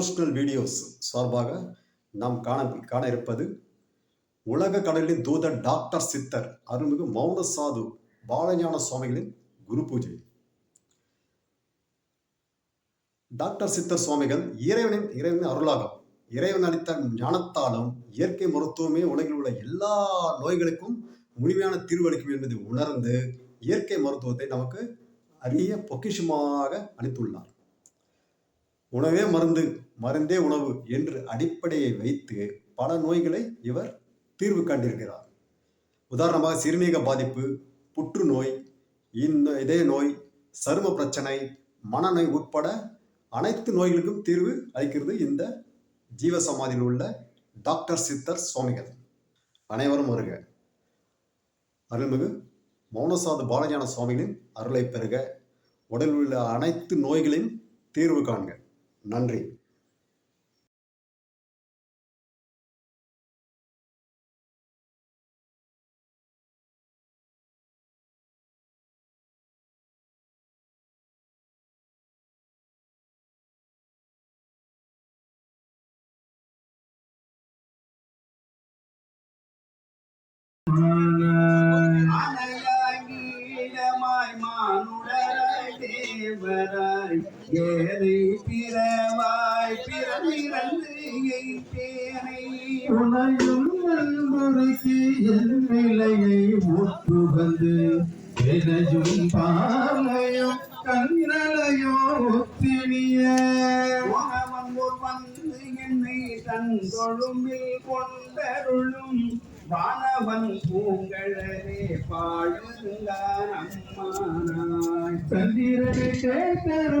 Devotional videos சார்பாக நாம் காண காண இருப்பது உலக கடலின் தூதர் டாக்டர் சித்தர் அருள்மிகு மௌன சாது பாலஞான சுவாமிகளின் குரு பூஜை. டாக்டர் சித்தர் சுவாமிகள் இறைவனின் இறைவனின் அருளாகும் இறைவன் அளித்த ஞானத்தாலும் இயற்கை மருத்துவமே உலகில் உள்ள எல்லா நோய்களுக்கும் முழுமையான தீர்வளிக்கும் என்பதை உணர்ந்து இயற்கை மருத்துவத்தை நமக்கு அரிய பொக்கிஷமாக அளித்துள்ளார். உணவே மருந்து. மருந்தே உணவு என்று அடிப்படையை வைத்து பல நோய்களை இவர் தீர்வு கண்டிருக்கிறார். உதாரணமாக சிறுநீக பாதிப்பு புற்றுநோய் இந்த இதய நோய் சரும பிரச்சனை மனநோய் உட்பட அனைத்து நோய்களுக்கும் தீர்வு அளிக்கிறது இந்த ஜீவசமாதியில் உள்ள டாக்டர் சித்தர் சுவாமிகள். அனைவரும் வருக. அருள்மிகு மௌனசாது பாலஞான சுவாமிகளின் அருளை பெறுக. உடலில் உள்ள அனைத்து நோய்களையும் தீர்வு காண்க. நன்றி. தேவராய் ஏறி பிறவாய் பிறந்திறந்து எய்தேனை உனையும் நல்முறைக்கு என் நிலையை ஒப்புகந்து எனையும் பாலையும் கண்ணலையோ ஒத்தினிய உணவன் ஒரு வந்து என்னை தன் தொழும்பில் கொண்டருளும் வானவன் பூங்கழலே பாழுங்கான் அம்மானாய் சந்திரனை கேட்டரு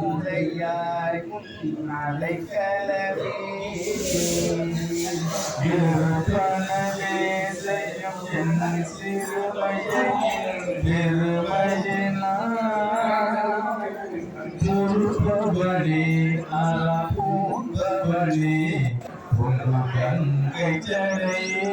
உடையாய் முன்னலை கலவே இருபனவேதையும் என் உன் கங்கை ஜடையே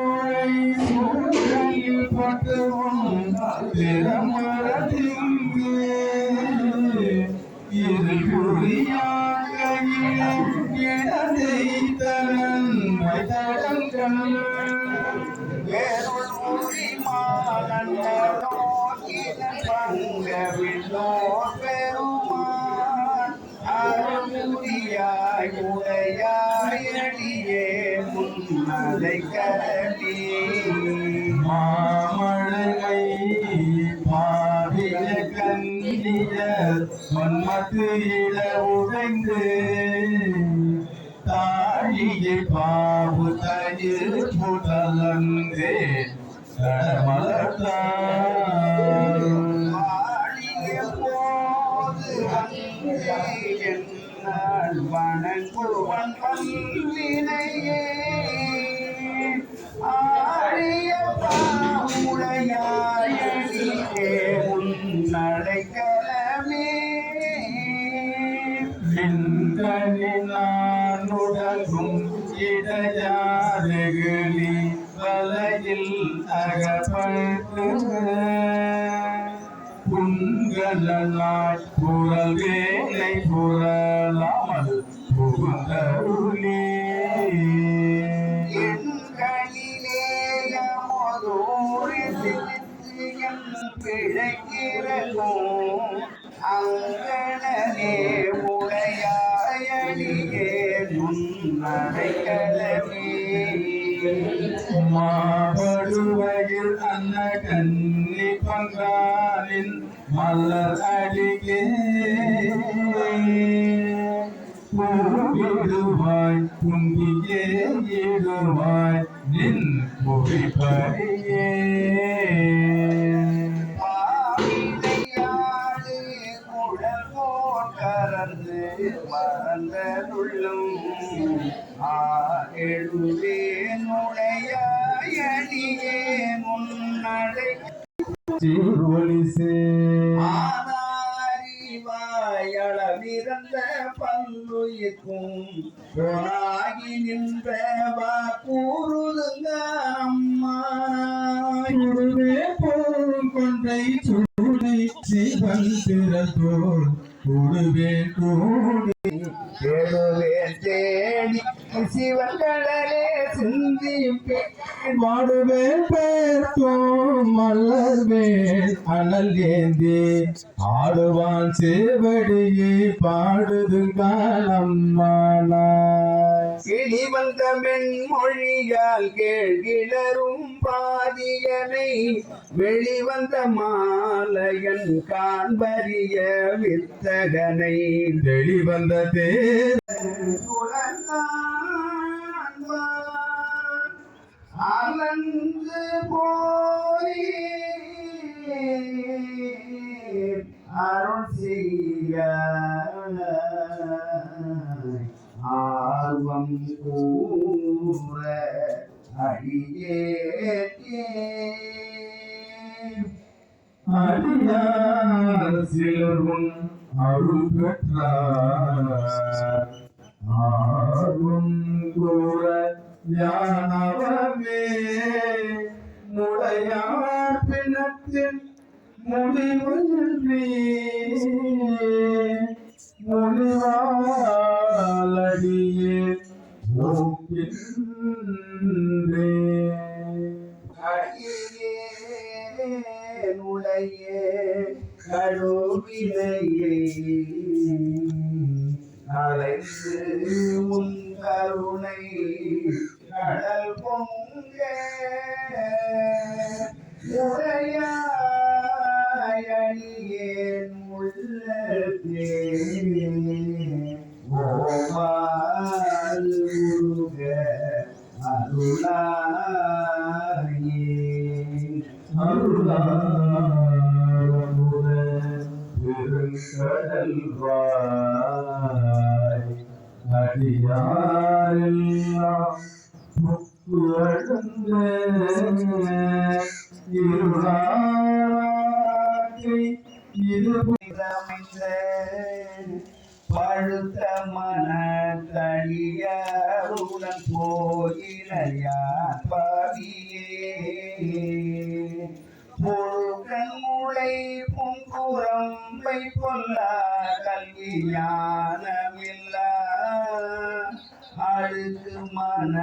உடையாய் மாமழை மாவில கண்ணிய மன்மத்து இள உடைந்து தாழியை பாவு தயிர் புடலந்தே கடமலத்தான் போது வணங்குவன். புண்களாய் புறல் வேலை புறலாமல் புகழே என் கண்ணிலேய மோதோரித்து என் அங்கனே உடையாயணியே முன்னடைக்கலமே மாபடுவையில் அன்ன கன்னி பங்காலின் மலர் அடியே. பூவிடுவாய் குங்கியே இடுவாய் நின் பொறிப்பறியே பாவினையாடு குழல்போல் கறந்து மறந்தருளும். நுழையாயணியே முன்னடை ஆதாரிவாயளவிருந்த பல்லுயிர்க்கும் போனாகி நின்ற கூறுதுங்க அம்மா. சுடுவே போல் கொண்டை சூடை சிவன் திறத்தோர் கூடுவே கூடி தேடுவேன் தேடி சிவங்களே சிந்தி வாடுவே பேர்த்தோம் மலர்வே அனல் ஏந்தி ஆடுவான் சேவடியை பாடுது காலம்மானாய் கிளி வந்த மென்மொழியால் கேள்கிளரும் பாதியனை வெளிவந்த மாலையன் காண்பரிய வித்தகனை. வெளிவந்த தேர் அலந்து போய் அருள் செய்ய ஆர்வம் கூற அடியே அடியார் சிலரும் அருள் பெற்றார். ஆர்வம் கூற ஞானவர் முடிவின்றி முடிவாலடியே போக்கின்றே நுழைய அலைந்து உன் கருணை கடல் பொங்க உரையாயணியேன் உள்ளத்தே ஓமால் முருக அருளாயே அருளாரமுத பெருங்கடல் வாய் அடியாரெல்லாம் முக்கு அழந்த இது பழுத்த மன தனியருடன் போயினையார் பவியே. முழுக்கன் முளை பொங்குரம்பை பொல்லா கல்வி நாளுக்கு அழுக்கு மூளையாய்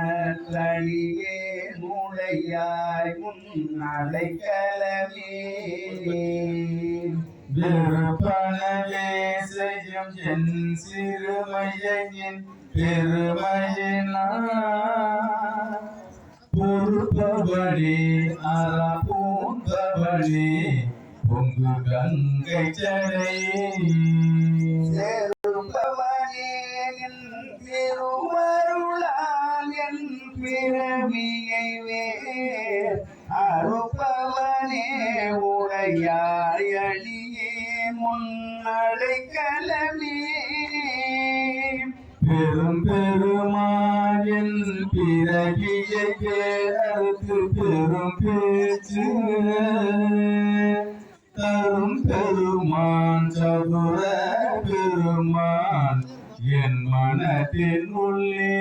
தனியே நுழையாய் முன்னடைக்கலமே செய்யும் என் சிறுமையின் பெருமையினார் பொறுப்பவழி அற பூந்தவழி பொங்கு கங்கை சடை சேருபவனே என் திருவருளால் பிறவியை வேர் அறுப்பவனே முன்னடை கலமே பெரும் பெருமான் பிறகியை பேரத்து பெரும் பேச்சு தரும் பெருமான் சதுர பெருமான் என் மனத்தின் உள்ளே.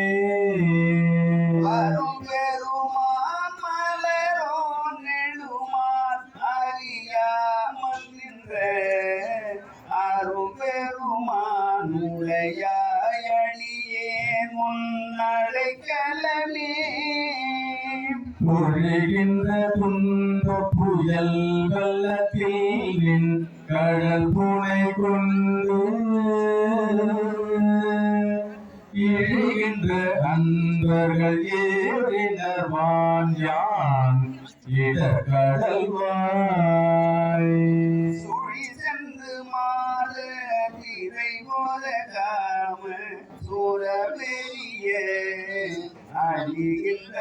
பொழிகின்ற துன்ப புயல் வெள்ளத்தில் நின் கடல் புனை கொண்டு இழுகின்ற அன்பர்கள் ஏறினர் வான் யான் இடக்கடல் வாய். சுழி சென்று மாத திரை போல காம சூரவெளிய அழிகின்ற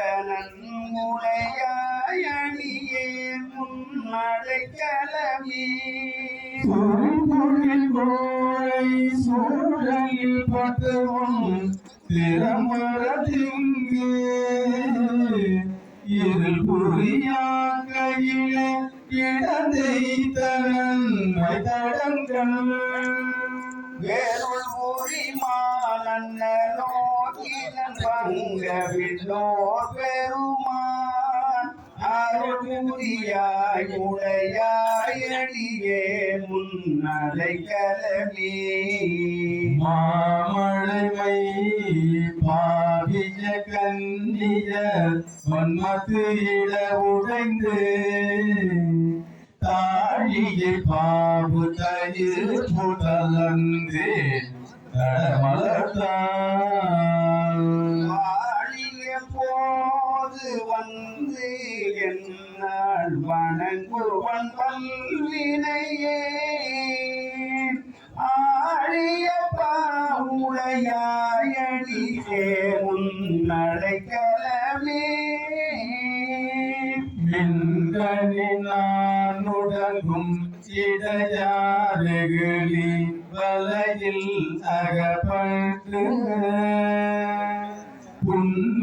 நன்முடையாய் அணியே முன்னடைக்கலமே சூழ்நிலை கோழை சூழலில் பட்டவன் திறமரதிங்கு இருள் புரியா கையிலே இடத்தை தனன்மை தடங்கள் மாலன்னோ கீழன் பங்க விண்ணோர் பெருமான் அருள்புரியாய் உடையாய் அடியே முன்னடைக்கலமே மாமழைமை பாவிய கன்னியர் மன்மத்து இட உடைந்து தாழியை பாபு தயிர் புதலந்து தடமலர்த்தான்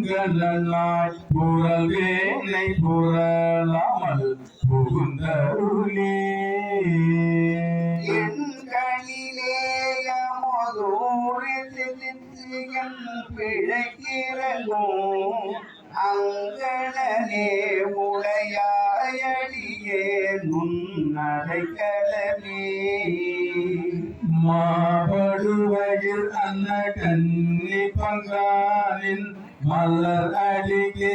புண்களாய் புறல் வேலை புறலாமல் புகுந்தருளே. பிழைக்கிறகும் அங்கணனே உடையாயடியே முன்னடைக்கலமே மாபடுவையில் அன்ன கன்னி பங்காலின் மலர் அடிகே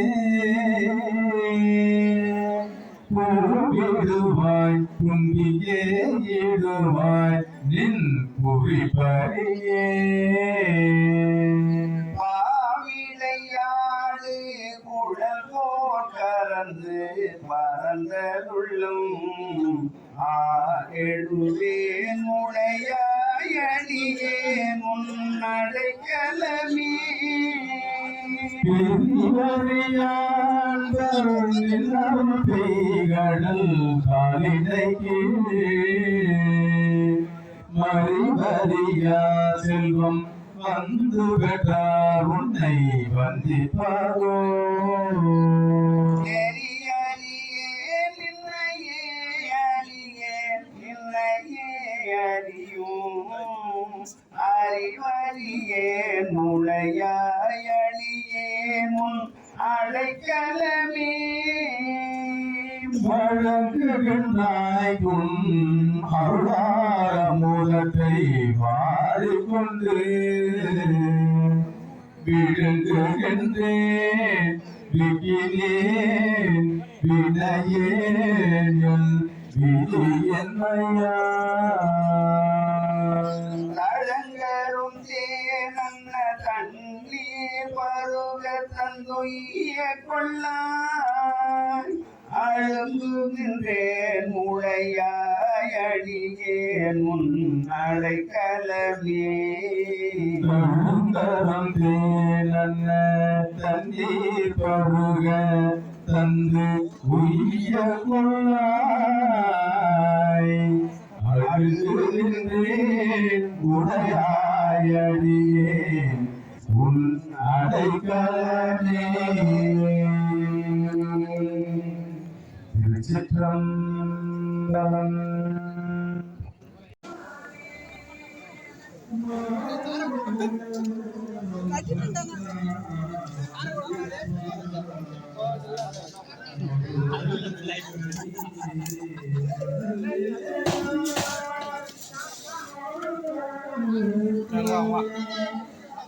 பூவிடுவாய் கும்பியே இடுவாய் நின் புரிபரியே பாவிளையாடு குழல் போர் கறந்து பறந்தருளும் ஆடுவேன் உடையாயணியே முன்னடைக்கலமே. பெய்கடல் காலிடை மறிவரியா செல்வம் வந்து பெற்றார் உன்னை வந்திப்பாரோ. அறிவறியே நுழையா முன் அடைக்கலமே வழங்குகின்றாய் உன் அருளார மூலத்தை மாறிக்கொண்டு விழுங்குகின்றேன் விக்கினேன் வினையேன் விதி என்னையா. தந்துய கொள்ளாய். அழுங்குகின்றேன் முளையாய் அடியேன் முன் அடைக்கலமே தருந்தரம் தேனன்ன தண்ணீர் பருக தந்து உய்ய கொள்ளாய். அழுகின்றேன் உடையாயடியே உன் அடைக்கலமே திருச்சிற்றம்பலம்